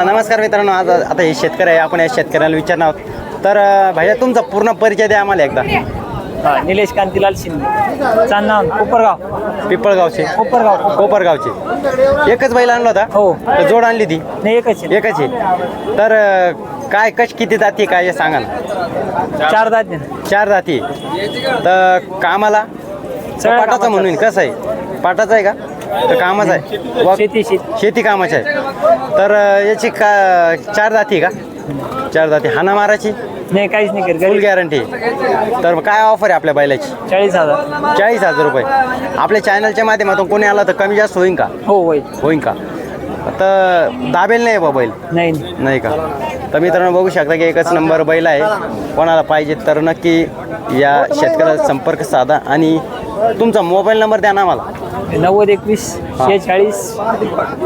नमस्कार मित्रांनो आज आता हे शेतकरी आहे आपण या शेतकऱ्याला विचारणार आहोत. तर अं, भैया तुमचा पूर्ण परिचय द्या आम्हाला एकदा. हा, निलेश कांतीलाल शिंदे. चांदनाव कोपरगाव. पिपळगावचे. कोपरगाव. कोपरगावचे. एकच बैल आणला होता? हो. तर जोड आणली ती? नाही एकच आहे. एकच आहे. तर अं, काय कश किती जाती काय हे सांगा ना चार दात ना. चार जाती. तर कामाला? सगळ्या पाटाचं कामाचं. म्हणून कसं आहे? पाटाचं आहे का? तर कामाचं आहे. वा- शेती शेती. शेती कामाची आहे. तर अं, याची का चार जाती का? चार जाती. हाना माराची नाही काहीच नाही करत. फुल गॅरंटी तर मग काय ऑफर आहे आपल्या बैलाची? चाळीस हजार. चाळीस हजार रुपये. आपल्या चॅनलच्या माध्यमातून कोणी आला तर कमी जास्त होईन का? हो वय होईन का? तर दाबेल नाही बा बैल? नाही. नाही. नाही का? तर मित्रांनो बघू शकता की एकच नंबर बैल आहे. कोणाला पाहिजे तर नक्की या शेतकऱ्याचा संपर्क साधा आणि तुमचा मोबाईल नंबर द्या ना मला नव्वद एकवीस शेहेचाळीस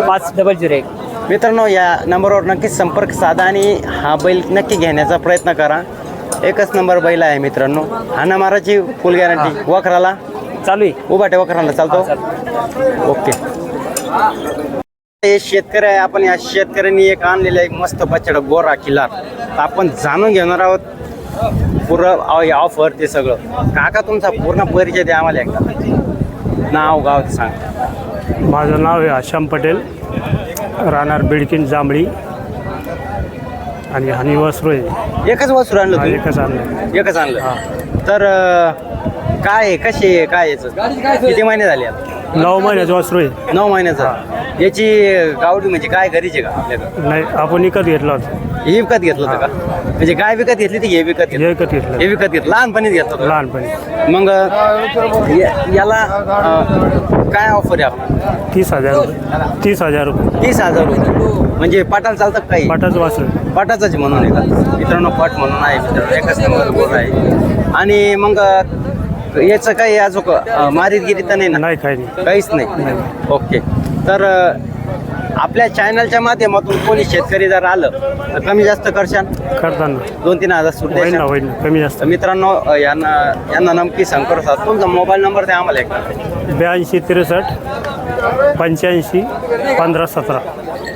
पाच डबल झिरो एक. मित्रांनो या नंबरवर नक्कीच संपर्क साधा आणि हा बैल नक्की घेण्याचा प्रयत्न करा. एकच नंबर बैल आहे मित्रांनो. हाना माराची फुल गॅरंटी वखराला? चालू आहे. उभा वखराला चालतो. ओके. हे शेतकरी आहे. आपण या शेतकऱ्यांनी एक आणलेलं एक मस्त बछड गोरा किल्ला आपण जाणून घेणार आहोत. पुरं ऑफर ते सगळं. काका तुमचा पूर्ण परिचय द्या आम्हाला एकदा. नाव गाव सांग. माझं नाव आहे आशाम पटेल राहणार बिडकीन जांभळी आणि हनी वस्रो आहे एकच वासरू आणलं हा, तुम्ही? एकच आणलं एकच आणलं. तर अं, काय आहे? कशी आहे? काय याचं? किती महिने झाले आता? नऊ महिन्याचं वस्रो आहे. नऊ महिन्याचा. याची गावडी म्हणजे काय घरीचे का आपल्याकडं? नाही आपण विकत घेतला होता. हे विकत घेतलं होतं का? म्हणजे गाय विकत घेतली ती हे विकत घेतलं. हे विकत घेतलं. हे विकत घेतलं. लहानपणीच घेतलं होतं लहानपणी. मग या- याला अं, काय ऑफर आहे आपण तीस हजार रुपये. तीस हजार रुपये. तीस हजार रुपये. म्हणजे पाटाला चालतं का काही? पाटाचं वासरू. पाटाचाच म्हणून आहे का? मित्रांनो पाट म्हणून आहे मित्रांनो. एकच नंबर बोर आहे. आणि मग अं, याचं काही अजून मारीतगिरी तर नाही ना? नाही काही नाही. काहीच नाही. ओके. तर अं, आपल्या चॅनलच्या माध्यमातून कोणी शेतकरी जर आलं तर कमी जास्त करशाल? करताना. दोन तीन हजार सुट होईल ना द्याल होईल ना कमी जास्त. तर मित्रांनो अं, यांना यांना नमकी संपर्क साधा तुमचा मोबाईल नंबर द्या आम्हाला एकदा ब्याऐंशी त्रेसष्ट पंच्याऐंशी पंधरा सतरा.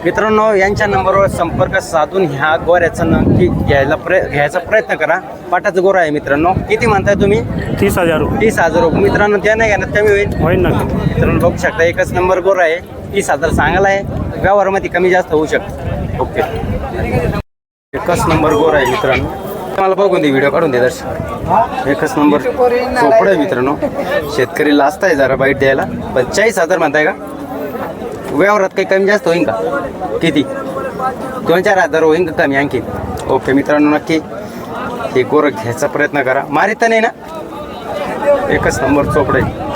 मित्रांनो यांच्या नंबरवर संपर्क साधून ह्या गोऱ्याचा नक्की घ्यायला प्रय घ्यायचा प्रयत्न करा. पाटाचं गोरा आहे मित्रांनो. किती म्हणताय तुम्ही? तीस हजार रुपये. तीस हजार रुपये. मित्रांनो त्या नाही घेण्यात कमी होईल. होईल ना. मित्रांनो बघू शकता एकच नंबर गोरा आहे. तीस हजार सांगायला आहे. व्यवहारामध्ये कमी जास्त होऊ शकतं. ओके. एकच नंबर गोर आहे मित्रांनो. मला बघून दे व्हिडिओ काढून दे दर्शक. एकच नंबर चोपड आहे मित्रांनो. शेतकरी लास्ट आहे जरा बाईट द्यायला. पण चाळीस हजार म्हणताय का? व्यवहारात काही कमी जास्त होईल का? किती? दोन चार हजार होईल का कमी आणखी? ओके मित्रांनो नक्की हे गोरं घ्यायचा प्रयत्न करा. मारित तर नाही ना? एकच नंबर चोपड आहे.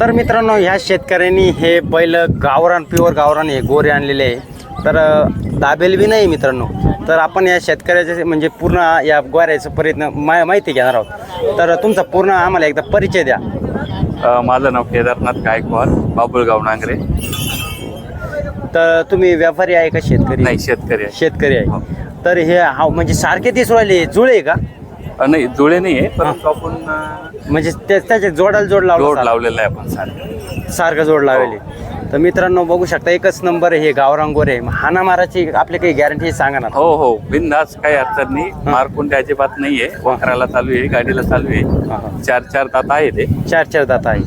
तर मित्रांनो ह्या शेतकऱ्यांनी हे बैल गावरान प्युअर गावरान हे गोरे आणलेले आहे. तर दाबेल बी नाही मित्रांनो. तर आपण या शेतकऱ्याचे म्हणजे पूर्ण या गोऱ्याचं प्रयत्न मा माहिती घेणार आहोत. तर तुमचा पूर्ण आम्हाला एकदा परिचय द्या. माझं नाव केदारनाथ गायकवाड बाबुळगाव नांगरे. तर तुम्ही व्यापारी आहे का शेतकरी? नाही शेतकरी आहे. शेतकरी आहे. तर हे हा म्हणजे सारखे दिसू राहिले जुळे आहे का? अ, नाही जुळे नाही आहे परंतु आपण अ, म्हणजे त्या- त्याचे जोडाला जोड जोड लावला लावलेला आहे आपण सारखं. सारखं जोड लावले तर मित्रांनो बघू शकता एकच नंबर आहे हे गावरान गोरे हाना माराची आपली काही गॅरंटी सांगा ना. हो हो. बिंदास काही अडचण नाही. मारकुंडे अजिबात नाहीये. वाखराला चालू आहे गाडीला चालू हा. आहे चार चार तात आहे ते. चार चार दात आहे.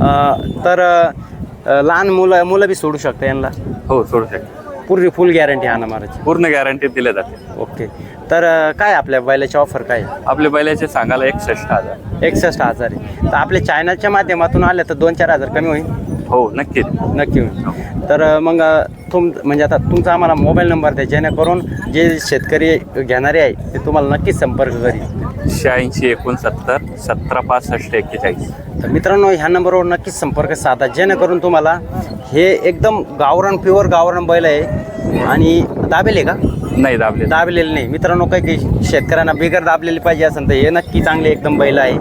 अं, तर अं, लहान मुलं मुलं बी सोडू शकता यांना? हो सोडू शकतो. पूर्ण फुल गॅरंटी हाना माराची पूर्ण गॅरंटी दिल्या जाते ओके तर अं, काय आपल्या बैलाची ऑफर काय आहे? आपल्या बैलाचे सांगायला एकसष्ट हजार. एकसष्ट हजार आहे. तर आपल्या चॅनलच्या माध्यमातून आले तर दोन चार हजार कमी होईल? हो नक्कीच नक्की होईल. तर अं, मग अं, तुम म्हणजे आता तुमचा आम्हाला मोबाईल नंबर द्या जेणेकरून जे शेतकरी घेणारे आहे ते तुम्हाला नक्कीच संपर्क करील. शहाऐंशी एकोणसत्तर सतरा पासष्ट एक्केचाळीस. तर मित्रांनो ह्या नंबरवर नक्कीच संपर्क साधा. जेणेकरून तुम्हाला हे एकदम गावरान प्युअर गावरान बैल आहे. आणि दाबेल का? नाही दाबले दाबलेले नाही. मित्रांनो काही काही शेतकऱ्यांना बिगर दाबलेली पाहिजे असेल तर हे नक्की चांगले एकदम बैल आहे.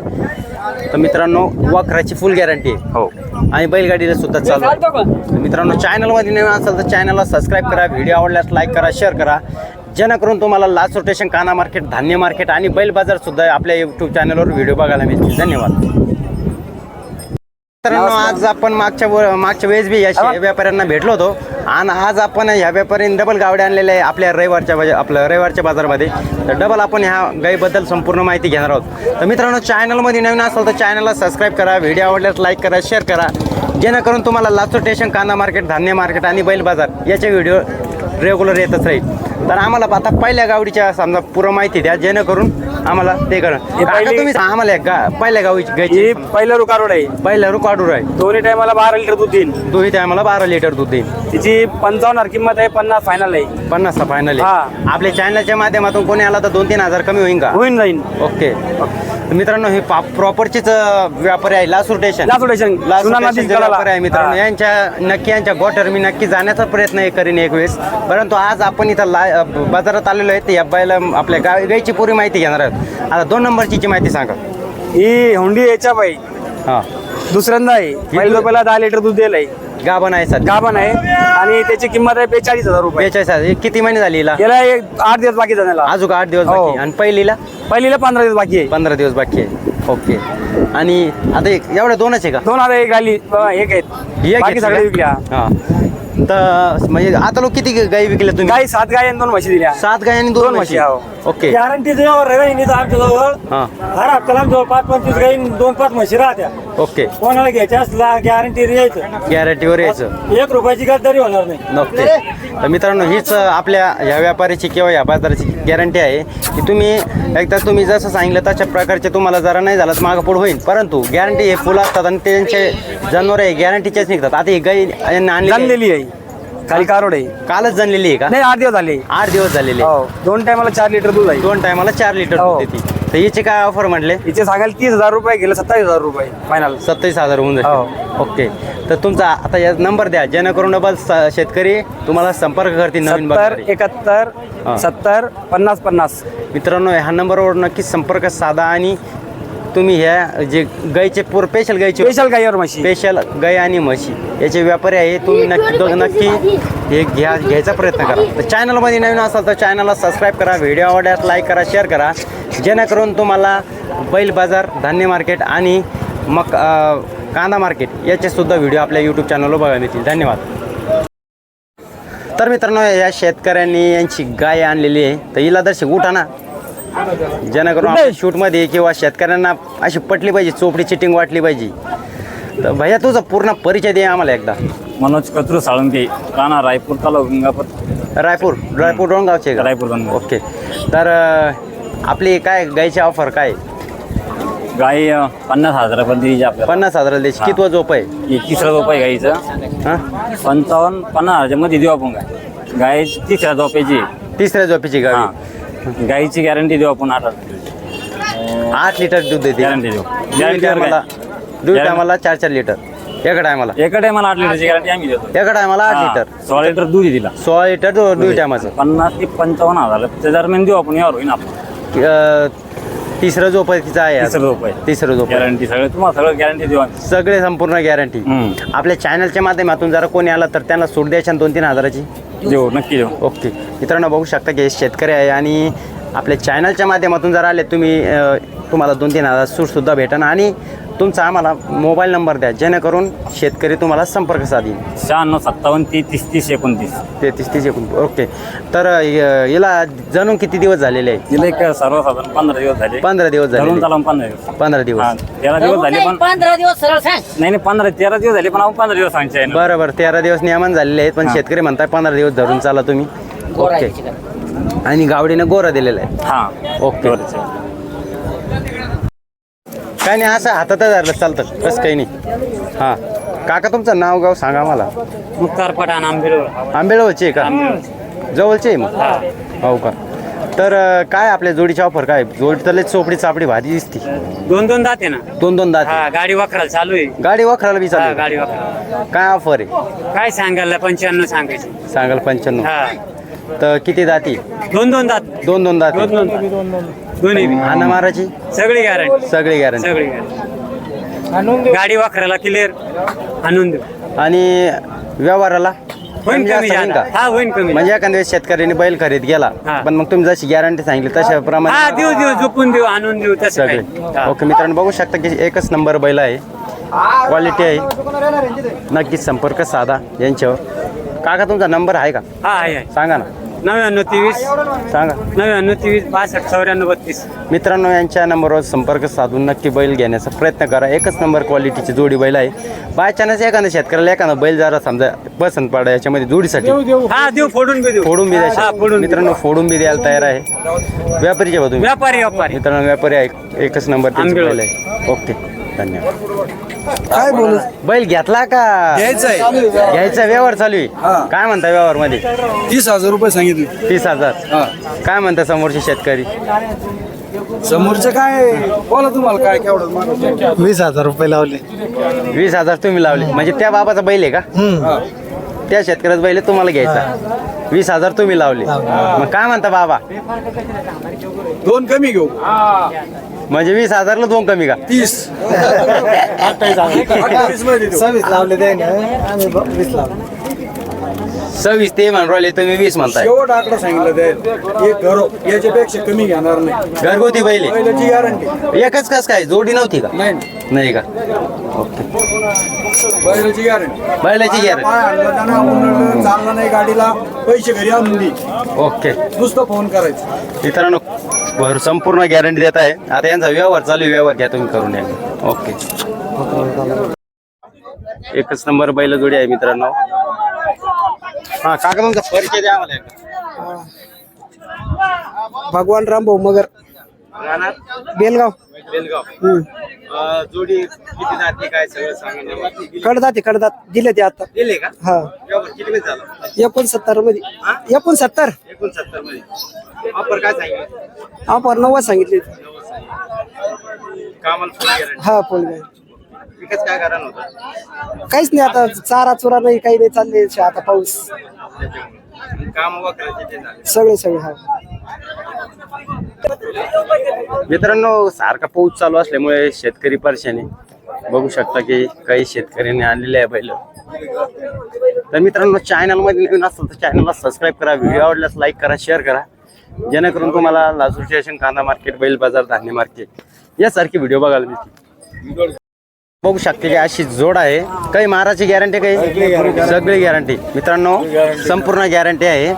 तर मित्रांनो वखराची फुल गॅरंटी आहे. हो. आणि बैलगाडीला सुद्धा चालू मित्रांनो चॅनलमध्ये नवीन असेल तर चॅनलला सबस्क्राईब करा. व्हिडिओ आवडल्यास लाईक करा शेअर करा. जेणेकरून तुम्हाला लास्ट रोटेशन काना मार्केट धान्य मार्केट आणि बैल बाजार सुद्धा आपल्या यूट्यूब चॅनलवर व्हिडिओ बघायला मिळतील. धन्यवाद. मित्रांनो आज आपण मागच्या व- मागच्या वेळेस बी या व्यापाऱ्यांना भेटलो होतो. आणि आज आपण ह्या व्यापाऱ्यांनी डबल गावड्या आणलेल्या आहे आपल्या रविवारच्या बाजा आपल्या रविवारच्या बाजारमध्ये. तर डबल आपण ह्या गाईबद्दल संपूर्ण माहिती घेणार आहोत. तर मित्रांनो चॅनलमध्ये नवीन असाल तर चॅनलला सबस्क्राईब करा व्हिडिओ आवडल्यास लाईक करा शेअर करा. जेणेकरून तुम्हाला लातूर स्टेशन कांदा मार्केट धान्य मार्केट आणि बैल बाजार याचे व्हिडिओ रेग्युलर येतच राहील. तर आम्हाला आता पहिल्या गावडीच्या समजा पुरं माहिती द्या जेणेकरून आम्हाला ते करा. पहिली- तुम्ही आम्हाला गा पहिल्या ही पहिलं रोड आहे. पहिल्या रुकाडूर आहे. दोन्ही टायमाला बारा लिटर दूध देईल दोन्ही टायमाला बारा लिटर दूध देईल तिची पंचावन्न किंमत आहे पन्नास फायनल आहे. पन्नासचा फायनल हा. आपल्या चॅनलच्या माध्यमातून कोणी आला तर दोन तीन हजार कमी होईल का? होईन जाईन. ओके. तर मित्रांनो हे प्रॉपरचीच व्यापारी आहे लासूर स्टेशन लासूर स्टेशन. लासूर सुना नदी. व्यापारी आहे मित्रांनो हा. यांच्या नक्की यांच्या गोटर मी नक्की जाण्याचा प्रयत्न हे करीन एक वेळेस. परंतु आज आपण इथं ला बाजारात आलेलो आहे या बायला आपल्या गाय गायची पुरी माहिती घेणार आहोत. आता दोन नंबरची माहिती सांगा. ही हुंडी याच्या बाई. हां. दुसऱ्यांदा आहे. पहिल्या रुपयाला दहा लिटर दूध दिलंय. गाभण आहे सध्या. गाभण आहे. आणि त्याची किंमत आहे बेचाळीस हजार रुपये. बेचाळीस हजार. हे किती महिने झाली हिला? गेला एक आठ दिवस बाकी जाण्याला अजून आठ दिवस हो. बाकी. आणि पहिलीला? पहिलीला पंधरा दिवस बाकी आहे. पंधरा दिवस बाकी आहे. ओके. आणि आता एक एवढ्या दोनच आहे का? दोन हजार एक अं, एक आहेत. एक बाकी घेतली सगळे का? विकल्या. हा. तर म्हणजे आता लोक किती गाई विकल्या तुम्ही? गाई सात गाय आणि दोन म्हशी दिल्या. सात गाय आणि दोन दोन म्हशी. म्हशी, हो. ओके. गॅरंटी जवळ गाईनी आमच्याजवळ हा. हर हप्त्याला आमच्याजवळ पाच पंचवीस गाई दोन पाच म्हशी राहत्या. ओके. कोणाला घ्यायच्या असला गॅरंटी यायचं. गॅरंटीवर यायचं. एक रुपयाची गद्दारी होणार नाही. नक्की. तर मित्रांनो हीच आपल्या ह्या व्यापाऱ्याची किंवा या बाजाराची गॅरंटी आहे की तुम्ही एकदा तुम्ही जसं सांगितलं तशा प्रकारचे तुम्हाला जरा नाही झालं तर मागं पुढं होईल. परंतु गॅरंटी हे फुलं असतात आणि त्यांचे जनावर आहे गॅरंटीचेच निघतात. आता ही गाई यांनी आणलेली आहे. खाली कारोड. आहे कालच जनलेली आहे का? नाही आठ दिवस झाले. आठ दिवस झालेले. हो दोन टायमाला चार लिटर दूध आहे. दोन टायमाला चार लिटर हो. दूध देते तर हिचे काय ऑफर म्हटले? हिचे सांगायला तीस हजार रुपये गेले सत्तावीस हजार रुपये फायनल सत्तावीस हजार होऊन जाईल हो. ओके. तर तुमचा आता या नंबर द्या. जेणेकरून डबल स- शेतकरी तुम्हाला संपर्क करतील नवीन सत्तर. एकाहत्तर हा. सत्तर पन्नास पन्नास. मित्रांनो ह्या नंबरवर नक्कीच संपर्क साधा आणि तुम्ही ह्या जे गायचे पूर स्पेशल गायचे स्पेशल गाईवर म्हशी. स्पेशल गाय आणि म्हशी. याचे व्यापारी आहे तुम्ही नक्की दोघं नक्की हे घ्या घ्यायचा प्रयत्न करा. तर चॅनलमध्ये नवीन असाल तर चॅनलला सबस्क्राईब करा व्हिडिओ आवडल्यास लाईक करा शेअर करा. जेणेकरून तुम्हाला बैल बाजार धान्य मार्केट आणि मग अं, कांदा मार्केट याचे सुद्धा व्हिडिओ आपल्या यूट्यूब चॅनलवर बघायला मिळतील. धन्यवाद. तर मित्रांनो या शेतकऱ्यांनी यांची गाय आणलेली आहे. तर हिला दर्शक उठा ना. जेणेकरून आपल्या शूटमध्ये किंवा शेतकऱ्यांना अशी पटली पाहिजे चोपडी चिटिंग वाटली पाहिजे. तर भैया तुझा पूर्ण परिचय दे आम्हाला एकदा. मनोज कत्रू साळुंके राणा रायपूर तालुका गंगापूर. रायपूर रायपूर का? रायपूर गंगापूर. ओके. तर अं, आपली काय गायची ऑफर काय? गाई अं, पन्नास हजारापर्यंत द्यायची आपल्याला. पन्नास हजार द्यायची कितवा झोप आहे? तिसरा झोप आहे गाईचं. हां? पंचावन्न पन्नास हजारच्या मध्ये देऊ आपण गाय. गाय तिसऱ्या झोपायची तिसऱ्या झोपेची गावी. हा. गाईची गॅरंटी देऊ आपण आठ आठ लिटर दूध देते. गॅरंटी देऊ. दीड गॅरंटी टायमाला टायमाला चार चार लिटर. एका टायमाला एका टायमाला आठ लिटरची गॅरंटी आम्ही देतो. एका टायमाला आठ हा, लिटर. सोळा लिटर दूध तिला. सोळा लिटर दो- दीड टायमाचं पन्नास ते पंचावन्न हजार. त्या दरम्यान देऊ आपण यावर होईन आपण. अं, तिसरं झोप आहे तिचं आहे. तिसरं झोप. तिसरं. गॅरंटी सगळं तुम्हाला सगळं गॅरंटी देऊ आम्ही. सगळे संपूर्ण गॅरंटी हम्म. आपल्या चॅनलच्या माध्यमातून जरा कोणी आला तर त्यांना सूट द्यायच्या दोन तीन हजाराची. देऊ नक्की देऊ ओके. मित्रांनो बघू शकता की शेतकरी आहे आणि आपल्या चॅनलच्या माध्यमातून जर आले तुम्ही अ, तुम्हाला दोन तीन हजार सूटसुद्धा भेटन. आणि तुमचा आम्हाला मोबाईल नंबर द्या जेणेकरून शेतकरी तुम्हाला संपर्क साधील शहाण्णव सत्तावन्न तीस तीस तीस एकोणतीस. तेहतीस तीस एकूण ओके. तर अ, याला जणून किती दिवस झालेले आहे तिला एक सर्वसाधारण पंधरा दिवस झाले. पंधरा दिवस धरून झाले चालून पंधरा दिवस. पंधरा हा दिवस तेरा दिवस झाले पण पंधरा दिवस सरळ सांग. नाही नाही पंधरा तेरा दिवस झाले पण आपण पंधरा दिवस सांगचे. बरं बरं तेरा दिवस नियमन झालेले आहेत पण शेतकरी म्हणताय पंधरा दिवस धरून चाला तुम्ही. गोरा ओके. आणि गावडीनं गोरा दिलेला आहे. हा. ओके. काय नाही असं हातात धरलं चालतं. कसं काही नाही. हां. काका तुमचं नाव गाव सांगा मला मुक्तार पठाण आंबेडकर आंबेळवरची आहे का? जवळची आहे मग? हो. का? तर अं, काय आपल्या जोडीची ऑफर काय? जोडी तर चोपडी चापडी भाजी दिसती. दोन दोन दाते ना? दोन दोन दात हा गाडी वाकराला चालू आहे. गाडी वखराला बी हा चालू गाडी वाकराला काय ऑफर आहे? काय सांगायला पंच्याण्णव सांगायचं. सांगाल पंच्याण्णव. हा. तर किती दाती दोन दोन दात. दोन दोन दाती दोन दोन दोन्ही बी. हाना माराची सगळी गॅरंटी सगळी गॅरंटी सगळी गॅरंटी गाडी वाकराला क्लिअर आणून देऊ. आणि व्यवहाराला होईन कमी कमी होईन. का? हा होईन कमी म्हणजे एखाद्या वेळेस शेतकऱ्यांनी बैल खरेद गेला हा. पण मग तुम्ही जशी गॅरंटी सांगितली तशा हा. प्रमाणे देऊ देऊ झोपून देऊ आणून देऊ तसं सगळे. काही. ओके मित्रांनो बघू शकता की एकच नंबर बैल आहे. क्वालिटी आहे. नक्कीच संपर्क साधा यांच्यावर. काका तुमचा नंबर आहे का? हा आहे आहे. सांगा ना. नव्याण्णव तेवीस. सांगा. नव्याण्णव तेवीस बासष्ट चौऱ्याण्णव बत्तीस. मित्रांनो यांच्या नंबरवर संपर्क साधून नक्की बैल घेण्याचा प्रयत्न करा. एकच नंबर क्वालिटीची जोडी बैल आहे. बाय चान्स एखाद्या शेतकऱ्याला एखादा बैल जरा समजा पसंत पडा याच्यामध्ये जोडीसाठी. हा देऊ फोडून बी देऊ. फोडून बी हा द्या फोडून मित्रांनो फोडून बी द्यायला तयार आहे. व्यापारीचे बा तुम्ही? व्यापारी व्यापारी. मित्रांनो व्यापारी आहे. एकच नंबर त्यांची आंबेड. बैल आहे. ओके. धन्यवाद. काय बोलू? बैल घेतला का? घ्यायचंय घ्यायचा व्यवहार चालू आहे. काय म्हणता व्यवहारमध्ये तीस हजार रुपये सांगितले. तीस हजार. काय म्हणता समोरचे शेतकरी? समोरचे काय? बोला तुम्हाला काय केवढं वीस हजार रुपये लावले. वीस हजार तुम्ही लावले. म्हणजे त्या बाबाचा बैल आहे का? त्या शेतकऱ्याचा बैल आहे, तुम्हाला घ्यायचा. वीस हजार तुम्ही लावले. मग काय म्हणता बाबा? दोन कमी घेऊ. म्हणजे वीस हजारला दोन कमी का? तीस. सव्वीस लावले ते आम्ही वीस लावले. सव्वीस ते म्हणून राहिले तुम्ही वीस म्हणताय. शेवट आकडा सांगितलं ते. एक घरो याच्यापेक्षा कमी घेणार नाही. घरगुती बैल आहे. पहिल्याची गॅरंटी एकच कस काय? जोडी नव्हती का? नाही नाही. का? ओके. पहिल्याची गॅरंटी बैलाची गॅरंटी पाय चाललं नाही गाडीला पैसे घरी आणून दे. ओके. नुसतं फोन करायचं. मित्रांनो भर संपूर्ण गॅरंटी देत आहे. आता यांचा व्यवहार चालू आहे, व्यवहार घ्या तुम्ही करून या. ओके. एकच नंबर बैल जोडी आहे मित्रांनो. हा काका तुमचा परिचय द्या मला एकदा. भगवान रामभाऊ मगर. राहणार? बेलगाव. बेलगाव. अं, जोडी किती जाते काय सगळं सांगा. कडदात कडदात. दिले ते आता. दिले का? हा. व्यवहार किती वेळ झाला? एकोणसत्तरमध्ये. एकोणसत्तर. एकोणसत्तरमध्ये. ऑफर काय सांगितलं? आपण नव्वद सांगितले. कामाला गॅरंटी हा विकत काय कारण होतं? काहीच नाही आता चारा चुरा नाही काही नाही चालले आता पाऊस. काम वगैरे ते झाले. सगळे सगळे हा. मित्रांनो सारखा पाऊस चालू असल्यामुळे शेतकरी परेशानी बघू शकता की काही शेतकऱ्यांनी आणलेले आहे बैल. तर मित्रांनो चॅनलमध्ये नवीन असेल तर चॅनलला सबस्क्राईब करा. व्हिडिओ आवडल्यास लाईक करा शेअर करा. जेणेकरून तुम्हाला लासूर स्टेशन कांदा मार्केट बैल बाजार धान्य मार्केट यासारखे व्हिडिओ बघायला मिळतील. बघू शकते की अशी जोड आहे. काही माराची गॅरंटी काही सगळी गॅरंटी मित्रांनो संपूर्ण गॅरंटी आहे.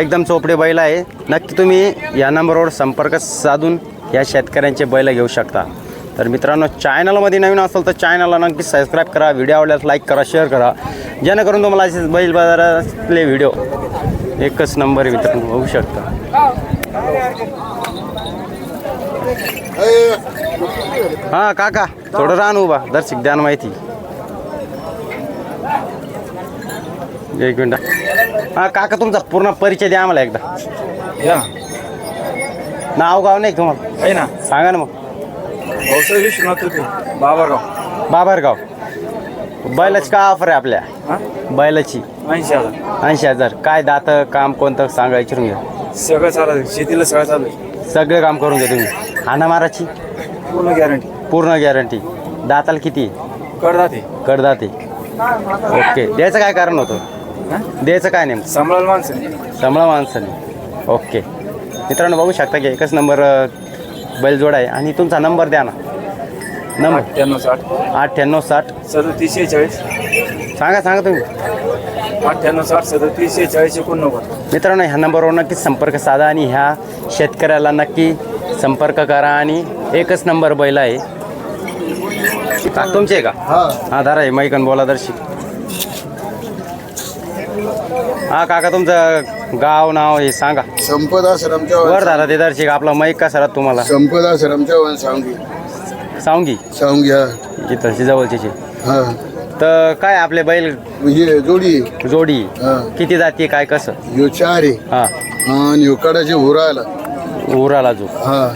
एकदम चोपडे बैल आहे. नक्की तुम्ही या नंबरवर संपर्क साधून या शेतकऱ्यांचे बैल घेऊ शकता. तर मित्रांनो चॅनलमध्ये नवीन असेल तर चॅनलला नक्की सबस्क्राईब करा. व्हिडिओ आवडल्यास लाईक करा शेअर करा. जेणेकरून तुम्हाला असे बैल बाजारातले व्हिडिओ एकच नंबर मित्रांनो बघू शकता. हा काका थोडं रान उभा. दर्शक द्यान माहिती. एक मिनिट. हा काका तुमचा पूर्ण परिचय द्या आम्हाला एकदा. नाव गाव नाही तुम्हाला? आहे ना. सांगा ना मग. भाऊसाहेब विश्वनाथ होते. बाबाराव. बाबरगाव. बैलाची काय ऑफर आहे आपल्या? हा? बैलाची. ऐंशी हजार. ऐंशी हजार. काय दात काम कोणतं सांगा विचारून घ्या. सगळं चालू शेतीला सगळं चालू आहे. सगळे काम करून घ्या तुम्ही. हाना माराची. पूर्ण गॅरंटी पूर्ण गॅरंटी दाताला किती? कडदाते कडदाते ओके द्यायचं काय कारण होतं? द्यायचं काय नेमकं? सांभाळायला माणसं. समळा माणसाने ओके मित्रांनो बघू शकता की एकच नंबर अ, बैलजोड आहे. आणि तुमचा नंबर द्या ना. नंबर अठ्ठ्याण्णव साठ. अठ्ठ्याण्णव साठ. सदतीस शेहेचाळीस सांगा सांगा तुम्ही. अठ्ठ्याण्णव साठ सदतीस शेहेचाळीस एकोणनव्वद. मित्रांनो ह्या नंबरवर नक्की संपर्क साधा आणि ह्या शेतकऱ्याला नक्की संपर्क करा आणि एकच नंबर बैल आहे. का तुमचे आहे का? हा. दारा आहे मैकन बोला दर्शी. हा काका तुमचं गाव नाव हे सांगा. आश्रम वर चव्हाण झाला ते दर्शिक आपला मैक का सरात तुम्हाला? आश्रम चव्हाण सांगी. सांगी? सांगी हा. इथं जवळचे हा. तर काय आपले बैल? म्हणजे जोडी जोडी. हा. किती जाती काय कसं? ह्यो चार आहे. हा. आणि ह्यो कडाचे हुरायला उराला जो. हा.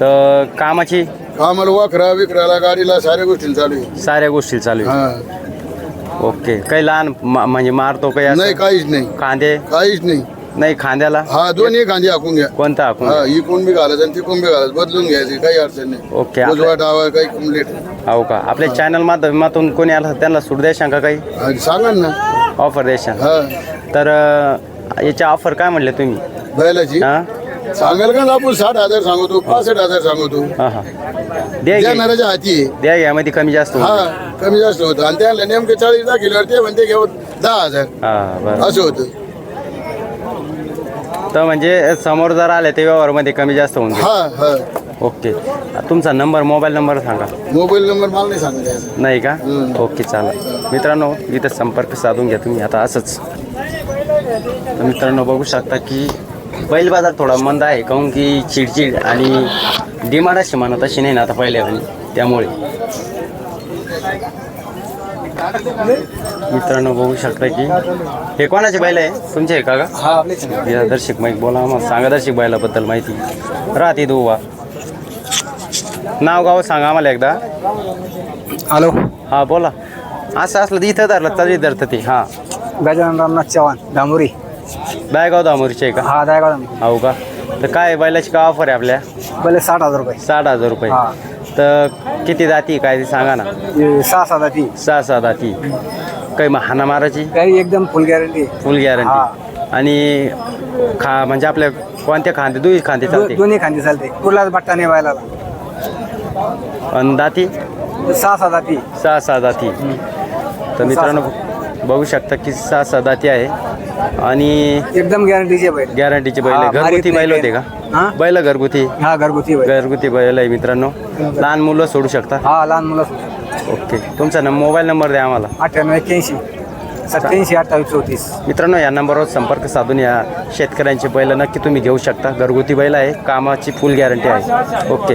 तर कामाची? आम्हाला वाखरा विकराला गाडीला साऱ्या गोष्टी चालू आहे. साऱ्या गोष्टी चालू आहे. हा. ओके. काही लहान मा- म्हणजे मारतो काही असं? नाही काहीच नाही. कांदे काहीच नाही. नाही खांद्याला? हा दोन्ही कांदे हाकून घ्या. कोणता आपण हा कोण बी घालायचं आणि ती कोण बी घालायचं. बदलून घ्यायची काही अडचण नाही. ओके उजवा डावा काही कंप्लीट हो का? आपल्या चॅनल माध्यमातून कोणी आलं तर त्यांना सूट द्यायचा का काही? सांगा ना. ऑफर द्यायचा हा. तर अं, याच्या ऑफर काय म्हणले तुम्ही? बैलाची? हा? सांगाल का ना आपण साठ हजार सांगतो पासष्ट हजार सांगतो? हा हा. द्या घ्या देणाऱ्याच्या हाती. आहे. द्या घ्यामध्ये कमी जास्त होईल. हा कमी जास्त होतं. आणि त्यांना नेमके चाळीस दाखिल्यावर ते म्हणते घेऊ दहा हजार. हा बरं. असं होतं. तर म्हणजे समोर जर आले ते व्यवहारमध्ये कमी जास्त होऊन जाईल हा हा. ओके. तुमचा नंबर मोबाईल नंबर सांगा. मोबाईल नंबर मला नाही सांगता यायचा नाही का? हम्म. ओके चालेल. मित्रांनो इथं संपर्क साधून घ्या तुम्ही. आता असंच. तर मित्रांनो बघू शकता की बैल बाजार थोडा मंद आहे काहून की चिडचिड आणि डिमांड अशी म्हणत अशी नाही ना आता पहिल्या वेळी त्यामुळे. मित्रांनो बघू शकता की हे कोणाचे बैल आहे? तुमचे आहे का गा? हा दर्शक माईक बोला आम्हाला. सांगा दर्शक बैलाबद्दल माहिती. राहते दुवा नाव गाव सांगा आम्हाला एकदा. हॅलो. हा बोला. असं असलं तर इथं धरलं तरी धरतं ते. हां. गजानन रामनाथ चव्हाण डांबुरी. दायगाव दामोरीचे आहे का? हा दायगाव हो का? तर काय बैलाची का ऑफर आहे आपल्या? पहिले साठ हजार रुपये. साठ हजार रुपये. हा. तर किती जाती काय ते सांगा ना. हे सहा सात ती सहा सहा जाती. काही मग हाना माराची काही एकदम फुल गॅरंटी फुल गॅरंटी आणि खा म्हणजे आपल्या कोणत्या खांदे दुई खांदे चालते? दोन्ही खांदी चालते. कुठलाच बट्टा नाही व्हायला आणि दाती? सहा सात ती सहा सहा जाती. तर मित्रांनो बघू शकता की सहा सहा जाती आहे. आणि एकदम गॅरंटीचे बैल. गॅरंटीचे बैल. हा, आहे. घरगुती बैल होते. का? हा? बैल घरगुती? हा घरगुती बैल. घरगुती बैल आहे मित्रांनो. लहान मुलं सोडू शकता? हा लहान मुलं ओके. तुमचा नंबर मोबाईल नंबर द्या आम्हाला. अठ्ठ्याण्णव एक्क्याऐंशी. सत्याऐंशी अठ्ठावीस चौतीस. मित्रांनो या नंबरवर संपर्क साधून या शेतकऱ्यांची बैल नक्की तुम्ही घेऊ शकता. घरगुती बैल आहे. कामाची फुल गॅरंटी आहे. ओके.